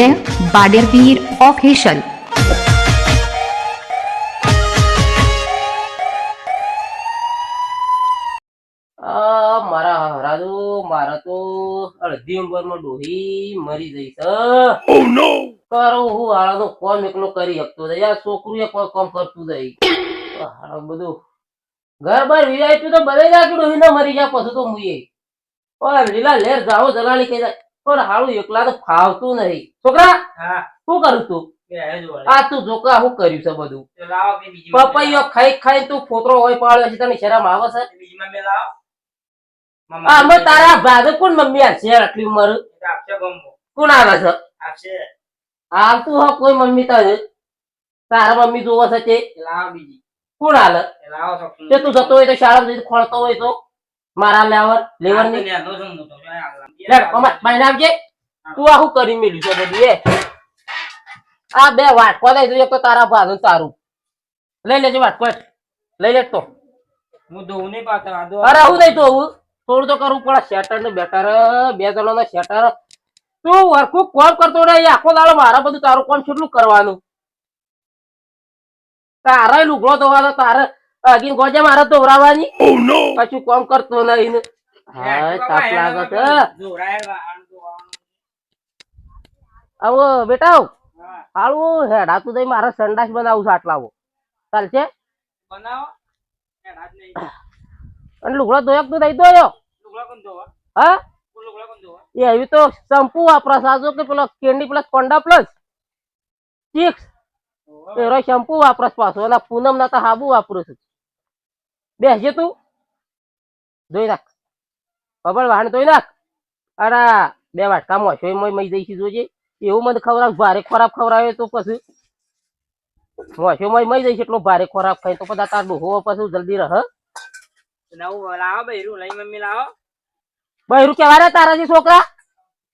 જય બાડેરવીર ઓફિશિયલ. મારા તો અડધી ઉંમરમાં ડોહી મરી જઈશ કરો હું હાળાનો કોમ એકલો કરી શકતો હતો યાર છોકરું એક કોમ કરતું નહીં બધું. ઘર બાર વીઆઈપી તો બધે નાખ્યું ડોહી ના મરી જાય પછી તો મુએ લીલા લેર જાઓ જલાલી કહી જાય પણ હાળું એકલા તો ફાવતું નહીં. છોકરા શું કરું તું. આ તું જોકા શું કર્યું છે બધું? પપૈયો ખાઈ ખાઈ તું ફોતરો હોય પાડ્યો છે તને શરમ આવે છે? અમે તારા ભાગે કોણ મમ્મી છે આટલી ઉંમર. કોણ આવે છે? આવતું હા કોઈ મમ્મી તારે તારા મમ્મી જોવા છે. કોણ હાલે. તે તું જતો હોય તો શાળા ખોળતો હોય તો? મારા લેવર લેવરની નેનો છું હું તો. જો આ લાવો. લે અમાર તું આ કરી મેલ્યું છે બધું એ આ બે વાટકો લઈ જોઈએ તો તારા ભાનું તારું લઈ લેજે વાટકો. લઈ લે તો હું ધોવું નહીં પાછળ. અરે હું નહીં તો થોડું તો કરવું પડે શેટર ને બેટર બે જણો નો શેટર તું વર્કું કોમ કરતો ને આખો દાડો મારા બધું તારું કોમ કેટલું કરવાનું તારે લુગડો ધોવાનો તારે અગીન ગોજે મારે ધોવરાવાની કશું કોમ કરતો નહીં ને હા તાપ લાગે છે ધોરાયેલા, આમ ધોવાનું. આવો બેટા આવ. હેડા તું દઈ મારે સંડાસ બનાવું છે આટલાવો ચાલશે બનાવો. હેડા જ નહીં. અને લુગડા ધોયક તો દઈ દોયો લુગડા કોણ ધોવા? હા? એ એવી તો શંપુ વાપરા સાજો કે પેલો કેન્ડી પ્લસ કોન્ડા પ્લસ ચિક્સ. એરો શેમ્પુ વાપરસ પાછો અને પૂનમ ના તો હાબુ વાપરું છું બેસજે તું. ધોઈ નાખ ખબર વાહન ધોઈ નાખ. અરે બે વાટકા મોશો મય મઈ જઈશ જોજે. એવું મને ખવડાવ ભારે ખોરાક ખવડાવે તો પછી. મોસો મય મય દઈશ એટલો ભારે ખોરાક ખાય તો બધા તાર ડોહો પછી જલ્દી રહ નવું લાવો બૈરું લઈ મમ્મી લાવો. બહેરું કેવા રે તારાજી છોકરા?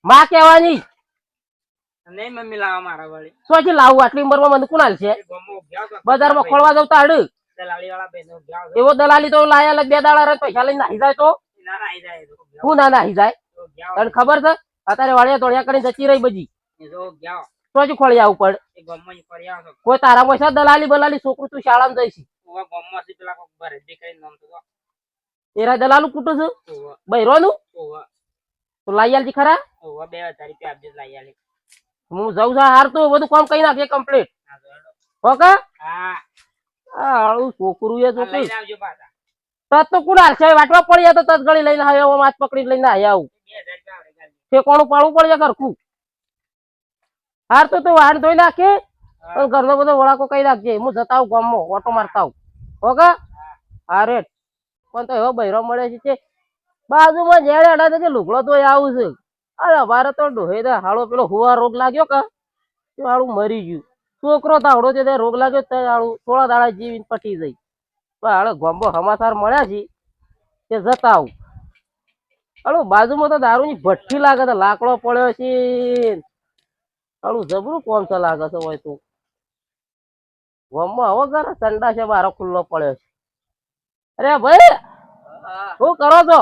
માં કેવાની? નહીં મમ્મી લાવા મારા વાળી. સોજી લાવું? આટલી ઉંમરમાં મને કુણાલ છે બજારમાં ખોળવા જવું તાડ એવો દલાલી તો લાયા બે દાડા પૈસા લઈને નાહી જાય તો? હું ના નાહી જાય? તને ખબર છે? અત્યારે વાળિયા તોડિયા કરીને જતી રહી બધી. તો જ ખોળી આવું પડ કોઈ તારા પૈસા દલાલી બલાલી છોકરું તું શાળામાં જઈશ. એરા દલાલું કૂટું છું? બૈરોનું? તો લાઈ આલજી ખરા? બે હજાર રૂપિયા આપજે લઈ આલે. હું જઉં છું હાર તો બધું કામ કઈ નાખીએ કમ્પ્લીટ. ઓકે હા. આ હાળું છોકરું એ છોકરું તત તો કુણ હાલશે વાટવા પડી તો તત ગળી લઈને આવ્યો માથ પકડી લઈને આવ્યા આવું. ઠેકોણું પાડવું પડે ઘરખું હાર તો તું વાહન ધોઈ નાખે પણ ઘરનો બધો વળાકો કઈ નાખજે હું જતા આવું ગામમાં ઓટો મારતા આવું. ઓકે હા. રેટ પણ તો એવો બૈરો મળે છે બાજુમાં જેડે અડા છે લુગડો તો આવું છે. અરે અમારે તો ડોહે હાળો પેલો હુવા રોગ લાગ્યો કે? હાળું મરી ગયું. છોકરો તાવડો છે તે રોગ લાગ્યો તે હાળું થોડા દાડા જીવીને પટી જઈ પણ હાળે ગોમ્બો સમાચાર મળ્યા છે તે જતા આવું. હાળું બાજુમાં તો દારૂની ભઠ્ઠી લાગે છે લાકડો પડ્યો છે. હાળું જબરું કોમ છે લાગે છે હોય તું. ગોમમાં આવો કરે સંડા છે બારો ખુલ્લો પડ્યો છે. અરે ભાઈ શું કરો છો?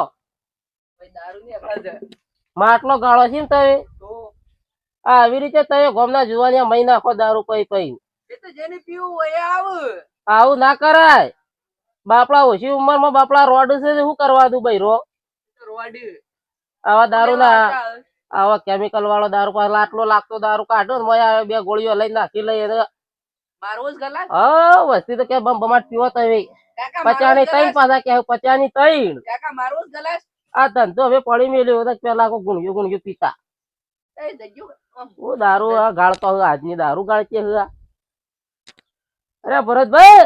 માટલો ગાળો છે ને તમે? આવી રીતે તમે ગોમના જુવાની મહી નાખો દારૂ પઈ પઈ. આવું. ના કરાય. બાપડા ઓછી ઉંમરમાં બાપડા રોડ છે શું કરવા દઉં ભાઈ રો આવા દારૂ ના આવા. કેમિકલ વાળો દારૂ પાછો આટલો લાગતો દારૂ કાઢો ને મજા આવે બે ગોળીઓ લઈ નાખી લઈ એને હા વસ્તી તો કે બમ બમાટ પીવો તમે પચાની ત્રણ પાછા કે પચાની ત્રણ આ ધંધો હવે પડી મેલ્યો પેલા કોઈ ગુણ્યું ગુણ્યું પીતા. હું દારૂ આ ગાળતો હું આજની દારૂ ગાળતી હું અરે ભરતભાઈ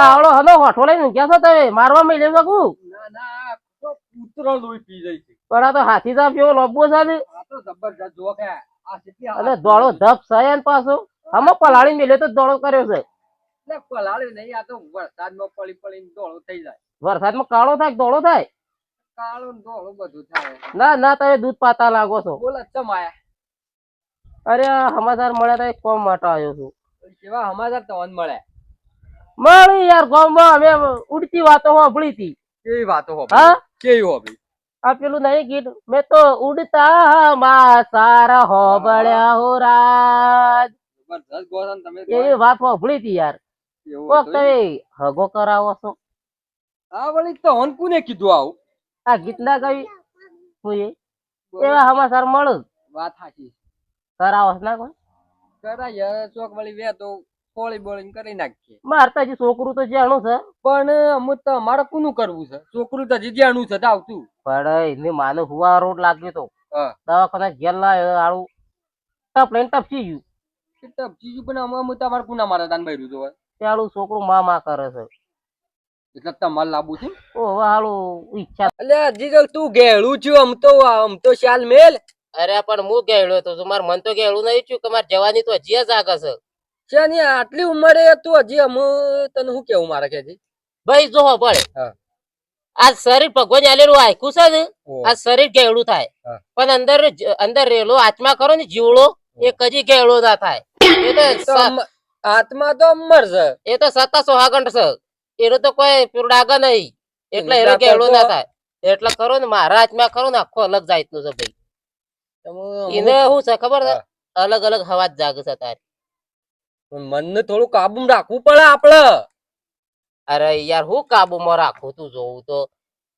આવડો હલો હોઠો લઈને ક્યાં છો તમે? મારવા મેલ્યો છો કુ પણ આ તો હાથી સાહેબ જેવો લોબો છે ને. અને દોડો ધપ સયન પાછો. હમો પલાળી મેલ્યો તો દોડો કર્યો છે. વરસાદમાં કાળો થાય? કે ધોળો થાય. ના ના તમે દૂધ પાતા લાગો છો. અરે સમાચાર મળ્યા તા કોમ માટે આવ્યો છું. મળી યાર ગામમાં અમે ઉડતી વાતો હોભળી હતી. કેવી વાતો હો હા? કેવી હોભળી? આ પેલું નહીં ગીત. મેં તો ઉડતા માં સારા હોબળ્યા હો રાજ. એવી વાત હોભળી હતી યાર. કોક તમે હગો કરાવો છો. આ વળી તો હનકુને કોને કીધું આવું. આ ગીત કઈ ગાવી હું એ એવા સમાચાર મળે. વાત સાચી સર છો ના કોઈ? કરાય ચોક વળી વે તો ફોળી બોળી કરી નાખીએ. મારતા જે છોકરું તો જાણું છે. પણ અમુક તો મારે કોનું કરવું છે? છોકરું તો જીજાણું છે આવતું પણ એને માનો હુવા રોડ લાગ્યો તો. દવાખાના ઘેર લાવ્યો આળું ટપ લઈને ટપસી ગયું. એ ગયું પણ અમે અમુક તમારે કોના મારા દાન તો હોય તે આળું છોકરું મા મા કરે છે. એટલે તમારે લાવવું છે ઓ હાલો ઈચ્છા. એટલે હજી તું ગેળું છું આમ તો આમ તો શાલ મેલ. અરે પણ હું ગેળો તો મારે મન તો ગેળું નહીં છું કે મારે જવાની તો હજી જાગે છે છે ને આટલી ઉંમરે તું? હજી અમુ તને શું કેવું મારે કે ભાઈ જો પડે આ શરીર ભગવાન આલેલું આખું છે ને આ શરીર ગેળું થાય. પણ અંદર અંદર રહેલો આત્મા કરો ને જીવડો એ કજી ગેળો ના થાય. એ તો તો સ- અમ- આત્મા તો અમર છે એ તો સત્તા સોહાગંઠ છે. એનો તો કોઈ પુરડાગા નહીં. એટલે જાતે ગેળો ના થાય. એટલે ખરો ને મારા હાથમાં ખરો ને આખો અલગ જાતનું છે ભાઈ. એને શું છે ખબર છે? અલગ અલગ હવા જ જાગે છે તારી. મનને થોડું કાબુ રાખવું પડે આપણે અરે યાર હું કાબુમાં રાખું તું જોઉં તો?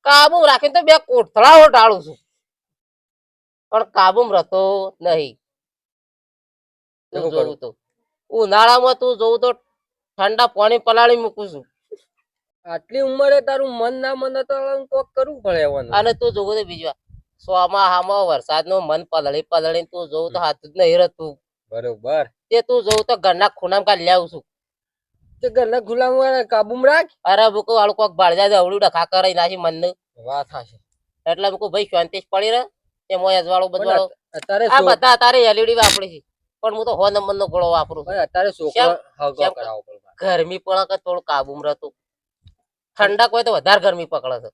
કાબુ રાખીને તો બે કોઠળાઓ ટાળું છું. પણ કાબુમાં રહેતો નહીં. તું જોઉં તો. ઉનાળામાં તું જોઉં તો ઠંડા પાણી પલાળી મૂકું છું. આટલી ઉંમરે તારું મન ના મને તો કોક કરવું પડે એવાનું. અને તું જોવું તો બીજું વરસાદ નો મન પલળી પલળી તું જોઉં તો હાથ જ નહીં રહેતું બરોબર. તે તું જોઉં તો ઘરના ખૂણામાં કાઢી લાવું છું. તે ઘરના ખુલ્લામાં કાબુમાં રાખ. અરે બુકો વાળું કોક બાળજા દે અવળું ડખા કરાઈ નાખી મન વાત હશે એટલે બુકો ભાઈ શાંતિ પડી રહે. એમાં અજવાળો બધવાળો અત્યારે આ બધા તારે એલઈડી વાપરી છે. પણ હું તો હો નંબર નો ગોળો વાપરું અત્યારે છોકરો ગરમી પણ થોડું કાબુમાં રહેતું. ઠંડક હોય તો વધારે ગરમી પકડે છે.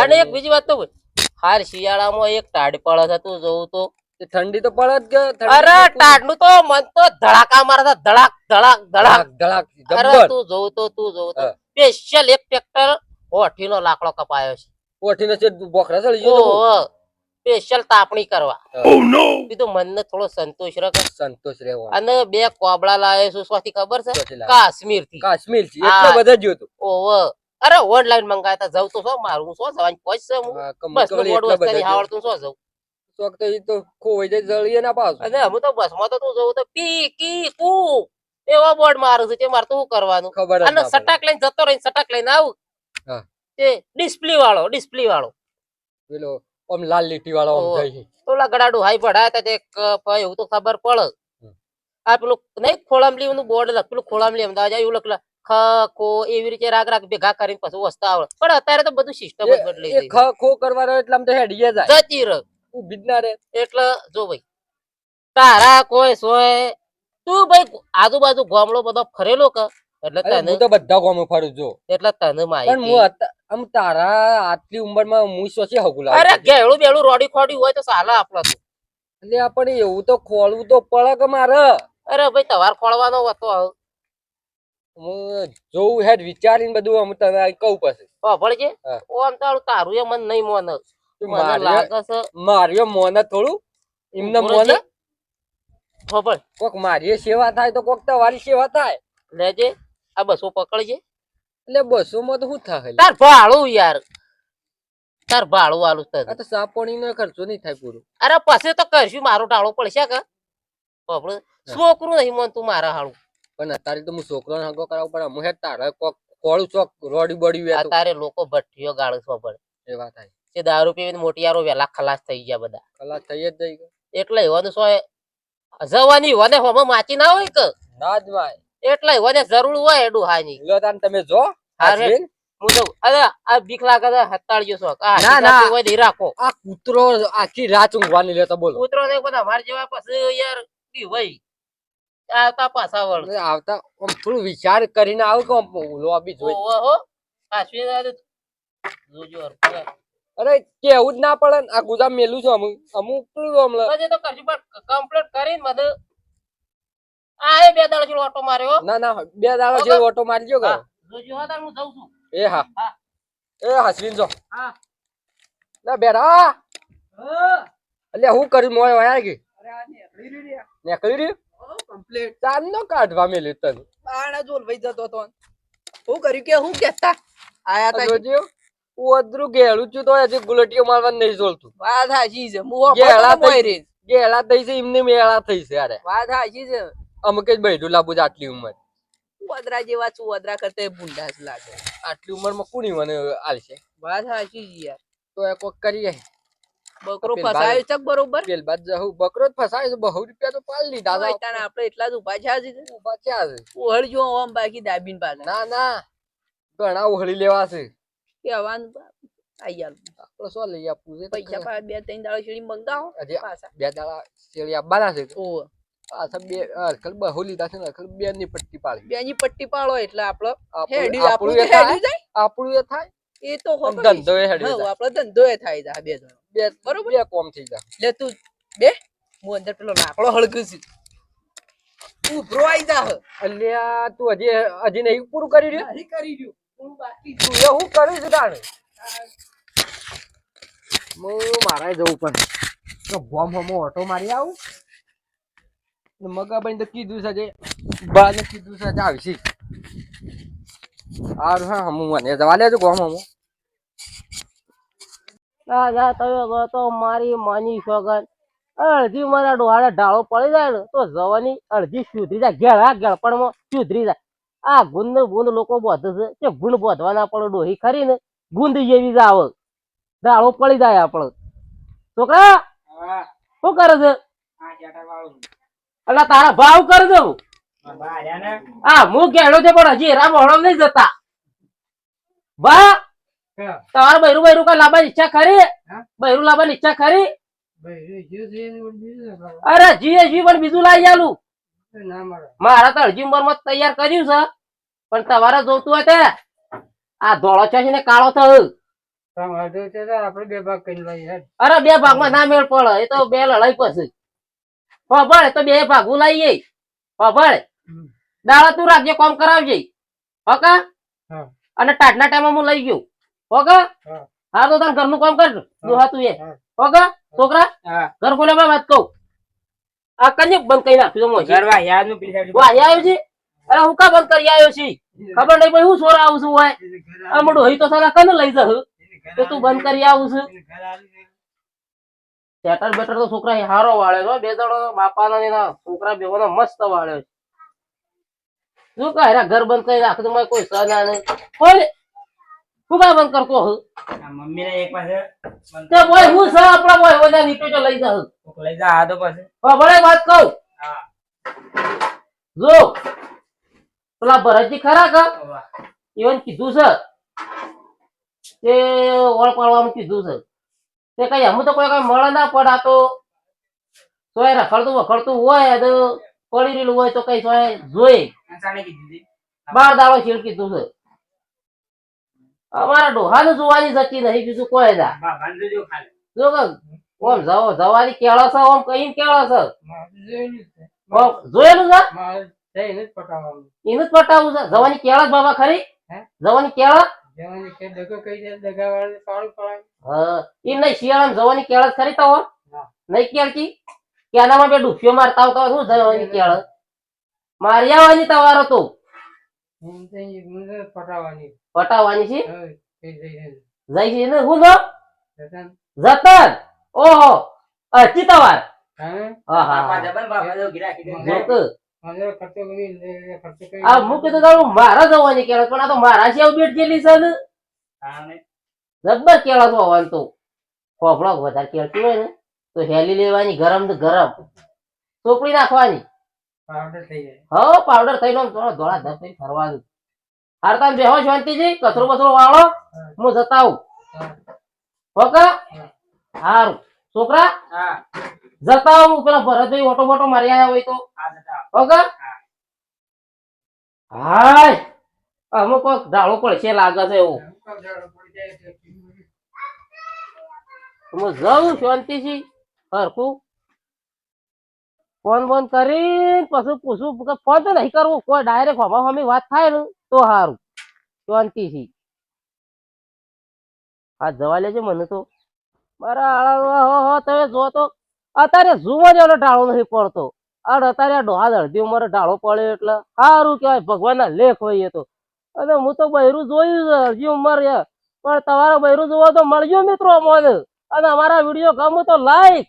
અને એક બીજી વાત તો હાલ શિયાળામાં એક ટાઢ પડે છે તું જોઉં તો. ઠંડી તો પડે જ અરે ટાઢનું તો મન તો ધડાકા મારે ધડાક ધડાક ધડાક. ધડાક અરે તું જોઉં તો તું જોઉં તો. સ્પેશિયલ એક ટ્રેક્ટર ઓઠીનો લાકડો કપાયો છે. ઓઠીનો છે બોખરા ચડી ગયો સ્પેશિયલ તાપણી કરવા. હા. કીધું મનને થોડો સંતોષ રહે સંતોષ રહેવાનો. અને બે કોબળા લાવે શું સ્વાથી ખબર છે. કાશ્મીરથી કાશ્મીરથી હા. બધા જોયું તું ઓહો. અરે ઓનલાઈન મંગાતા જવું તો શું મારું શું જવાની? પહોંચ છે હું. બસ એટલા વસ્તુ આવડતું શું જવું? ચોક તો તો ખોવાઈ જાય જળીએ ના પાછું. અને હું તો બસમાં તો તું જવું તો પી કી કુ. એવા બોર્ડ મારું છે તે મારે તો શું કરવાનું? ખબર અને સટાક લઈને જતો રહીને સટાક લઈને આવું. તે ડિસ્પ્લે વાળો ડિસ્પ્લે વાળો. પેલો આમ લાલ લીટી વાળો ઓમ જઈ. ઓલા ગડાડું હાઈ પડાયા તે પ- એવું તો ખબર પડે. આ પેલું નહીં ખોળામલી નું બોર્ડ લખ પેલું ખોળામલી અમદાવાદ એવું લખેલા ખ ખો એવી રીતે રાગ રાગ ભેગા કરીને પછી વસ્તા આવડે. પણ અત્યારે તો બધું સિસ્ટમ જ બદલી ગઈ ખ ખો કરવાનો એટલે આમ તો હેડીએ જાય. જતી રહ. ઉભીના રે એટલે જો ભાઈ તારા કોઈ સોય તું ભાઈ આજુબાજુ ગામડો બધો ફરેલો કે? એટલે તને હું તો બધા ગામો ફરું જો એટલે તને પણ હું માહિતી આમ તારા આટલી ઉંમરમાં હું સોચી હગું અરે. ગેળું બેળું રોડી ખોડી હોય તો સાલા આપડે તો. એટલે આપણે એવું તો ખોલવું તો પડે કે મારે? અરે ભાઈ તવાર ખોળવાનો હતો. હું જોઉં હેડ વિચારીને બધું આમ તને કહું પછી. છે ઓમ તારું તારું એ મન નહીં મોન. મને લાગે છે. માર્યો મોને થોડું? એમને મોને? રહેજે. કોક મારી સેવા થાય તો કોક તમારી સેવા થાય. લેજે. આ બસો પકડજે. એટલે બસો માં તો શું થાય તાર ભાડું યાર. તાર ભાડું વાળું થાય તો સાપોણી નો ખર્ચો નહીં થાય પૂરો. અરે પછી તો કરશું મારો ટાળો પડશે કે? ખબર છોકરું નહીં મન તું મારા હાળું. પણ અત્યારે તો હું છોકરો હગો કરાવવો પડે હું તારે કોક કોળું ચોક રોડી બડી અત્યારે લોકો ભઠ્ઠીઓ ગાળે પડે એ વાત થાય તે દારૂ પીવીને મોટિયારો વેલા ખલાસ થઈ ગયા બધા. ખલાસ થઈ જ જઈ ગયો એટલે એવાનું શું જવાની વને હોમાં માચી ના હોય કે? ના જ માય એટલે વધે જરૂર હોય એડું હાજી લો તાન તમે જો હાજરીન. હું તો અરે આ બીક લાગે છે હત્તાળજો છો. આ ના, ના. હોય તો રાખો. આ કૂતરો આખી રાત ઊંઘવાની લેતો બોલો. કૂતરો ને બધા અમાર જેવા પછી યાર ઈ હોય આવતા પાછા વળ. આવતા આમ થોડું વિચાર કરીને આવ કે લોબી જોઈ. ઓહો. પાછું જોજો અરે. કેવું જ ના પડે આ ગુદામ મેલું છું. અમુક અમુક તો કરશું પણ કમ્પ્લીટ કરીને બધું આ બે દાડા જેવો ઓટો માર્યો ના ના બે દાડા જેવો ઓટો મારજો હા. જોજો હા હું જઉં છું. એ હા. હા. એ હાસવીન જો. હા. ના બેરા એટલે હું. કરી મોય વાયા કે નીકળી રહ્યું કમ્પ્લીટ ચાંદ નો કાઢવા મેલે તને. જોલ જોલવાઈ જતો તો. હું કર્યું કે હું કેતા આયા તા જોજો ઓદરું ગેળું છું તો હજી ગુલટીઓ મારવા નહીં જોલતું. વાત હાચી છે. હું ગેળા રે ગેળા થઈ છે એમને મેળા થઈ છે અરે. વાત હાચી છે. અમુક જ બૈડું લાવવું છે આટલી ઉંમર. વદરા જેવા છું વદરા કરતા ભૂંડા જ લાગે. આટલી ઉંમરમાં કોની મને આલશે વાત સાચી છે યાર. તો એ કોક કરીએ. બકરો ફસાય ચક બરોબર? પેલ બાદ જહુ. બકરો જ ફસાય છે બહુ રૂપિયા તો પાલ લીધા દાદા આપણે એટલા જ ઊભા છે ક્યાં છે ઉહળજો આમ બાકી દાબીન પાલ ના ના. ઘણા ઓહળી લેવા છે. કેવાનું આઈ આપણે શું લઈ આપવું છે? પૈસા બે ત્રણ દાડા શેરી મંગાવો બે દાડા શેરી આપવાના છે. ઓ બે ને બે ની પટ્ટી પાડી. બેની પટ્ટી પાડો એટલે આપડે આપણું હેડી આપણું આપણું એ થાય આપણું એ થાય. એ તો ધંધો એ હેડી જાય. આપણો ધંધો એ થાય છે બે જણો. બે બરોબર. બે કોમ થઈ જાય. લે તું બે હું અંદર પેલો લાકડો હળગું છું. ઉભરો આઈ જા અલ્યા તું હજી હજી નહીં પૂરું કરી રહ્યો? નહીં કરી રહ્યું. હું બાકી તું એ હું કરી છે તાણે? હું મારે જવું પણ. તો બોમ હમો ઓટો મારી આવું. ને મગાબાઈ તો કીધું છે જે બા ને કીધું છે આવશે આર હા હમું મને. જવા લેજો ગોમ હમો. ના ના તમે કહો તો મારી માની સોગન. અડધી મારા ડોહાડે ઢાળો પડી જાય ને તો જવાની અડધી સુધરી જાય. ઘેરા ગળપણમાં સુધરી જાય. આ ગુંદ ને ગુંદ લોકો બોધે છે કે ગુંદ બોધવાના પણ ડોહી ખરી ને ગુંદ જેવી જાવ આવે ઢાળો પડી જાય આપણો. છોકરા હા. શું કરે છે? એટલે તારા ભાવ કરી દઉં. હા હું ગેડો છે પણ હજી એરા મોહળો નહીં જતા. બા તમારે બૈરું બૈરું કઈ લાવવાની ઈચ્છા ખરી? બૈરું લાવવાની ઈચ્છા ખરી? અરે જીએ જી પણ બીજું લાવી આલું. મારા તો અડધી ઉંમરમાં તૈયાર કર્યું છે પણ તમારે જોતું હોય તે આ ધોળો છે ને કાળો થયો. આપડે બે ભાગ કરી અરે બે ભાગમાં ના મેળ પડે એ તો બે લડાઈ પછી. ખબર તો બે ભાગું લાવીએ ખબર દાડા તું રાખજે કોમ કરાવજે. ઓકે હા. અને ટાટના ટાઈમ હું લઈ ગયો. ઓકે હા. તો તાર ઘરનું કામ કરજો. દોહા તું એ. હા. ઓકે છોકરા? ઘર ખોલે વાત કહું. આ કન્યક બંધ કરી નાખ્યું તો મોજી. ગરવા યાદનું પેલી તું અહીંયા આવ્યો છે? અરે હું કા બંધ કરી આવ્યો છે? ખબર નહીં પણ હું છોરા આવું છું હોય. આ મોડું હઈ તો સારા કને લઈ જહ. તો તું બંધ કરી આવું છું. શેટર બેટર તો છોકરા હારો વાળે છે. બે જણો બાપાના ને છોકરા બેવાનો મસ્ત વાળ્યો છે. શું કહે? રા ઘર બંધ કરી રાખ તમારે કોઈ સના નહીં. કોઈ બંધ કરતો હું? મમ્મી ને એક પાસે તે બોય હું છે આપણા બોય? ઓલા નીચે તો લઈ જા લઈ જા આ તો વાત કહું. હા. જો. પેલા ભરતજી ખરા કા? ઈવન કીધું છે. તે ઓળ પાડવાનું કીધું છે. તે કઈ અમુક તો કોઈ કઈ મળે ના પડે તો સોય રખડતું વખડતું હોય તો પડી રહેલું હોય તો કઈ સોય જોઈ. બાર દાડો શીલ કીધું છે. અમારા ડોહાને જોવાની જતી નહીં બીજું કોઈ ખાલી. જો કે ઓમ જવો જવાની કેળો છે ઓમ કઈ કેળો છે. ઓમ જોયેલું છે? એને જ પટાવવું છે. જવાની કેળા જ બાબા ખરી? જવાની કેળા? હા ઈ નહીં શિયાળામાં જવાની કેળા જ ખરી તો નહીં કેળતી? કેનામાં બે ડૂફીઓ મારતા આવતા શું જવાની કેળ મારી આવવાની તમારો તો. પટાવવાની છે? જઈ છે ને હું જો જતન. ઓહો અચી તવાર હા. હા બાપા જબર બાપા જો ગિરા કીધું જોક આ મુકે તો તારું મારા જવાની કેળા પણ આ તો મારા છે બેટ જેલી છે ને. જબ્બર કેળા તો હોવાનું તો. ફોફળો વધારે કેળતી હોય ને તો હેલી લેવાની ગરમ ગરમ. ચોપડી નાખવાની. હો પાવડર થઈ આમ થોડો ધોળા ધપ થઈને ફરવાનું. હાર તમે બેહો શાંતિજી કચરો બચરો વાળો હું. જતા આવું. ઓકે હારું. છોકરા? જતા આવું પેલા ભરતભાઈ ઓટો બોટો મારી આવ્યા હોય તો. ઓકે? હાય. અમુક કોક ઢાળો પડશે લાગે છે એવું. હું જાઉં શાંતિથી. હરખું. ફોન બોન કરીને પછી પૂછું કે ફોન તો નહીં કરવું. કોઈ ડાયરેક્ટ હમા હમી વાત થાય ને તો સારું શાંતિથી. હા જવા લેજે મને તો. તમે જો તો અત્યારે જુઓ જ એનો ઢાળો નહીં પડતો. અને અત્યારે ડોહા અડધી ઉંમરે ઢાળો પડે એટલે સારું કહેવાય, ભગવાનના લેખ હોય તો. અને હું તો બૈરું જોયું છે અડધી ઉંમર પણ તમારા બૈરું જોવો તો મળજો મિત્રો મને અને અમારા વીડિયો ગમો તો લાઈક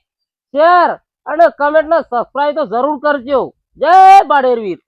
શેર અને કમેન્ટ ને સબસ્ક્રાઈબ તો જરૂર કરજો. જય બાડેરવીર.